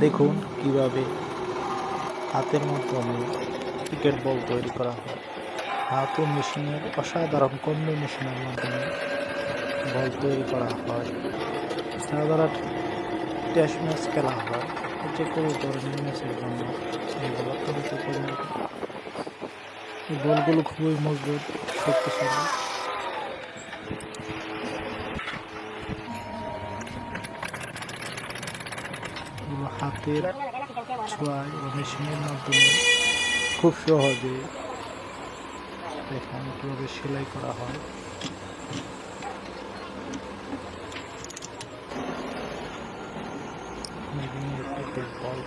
দেখুন কীভাবে হাতের মাধ্যমে ক্রিকেট বল তৈরি করা হয়। হাত ও মেশিনের অসাধারণ কম্বিনেশনের মাধ্যমে বল তৈরি করা হয়। সাধারণ টেস্ট ম্যাচ খেলা হয়। যে কোনো ধরনের ম্যাচের জন্য এগুলো অত্যন্ত পরিণত এই বলগুলো খুবই মজবুত, শক্তিশালী। এগুলো হাতের ছোঁয়ায় বা মেশিনের মাধ্যমে খুব সহজে দেখুন কীভাবে সেলাই করা হয়। মেরিং ইলেকট্রিক বল।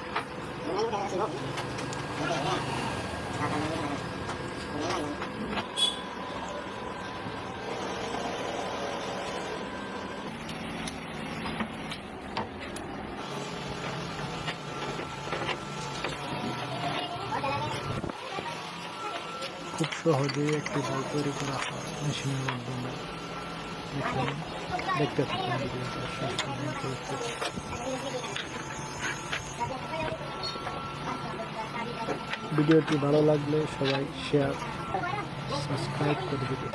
খুব সহজেই একটি বল তৈরি করা হয় মেশিনের মাধ্যমে দেখতে থাকুন। ভিডিওটি ভালো লাগলে সবাই শেয়ার সাবস্ক্রাইব করে দেবে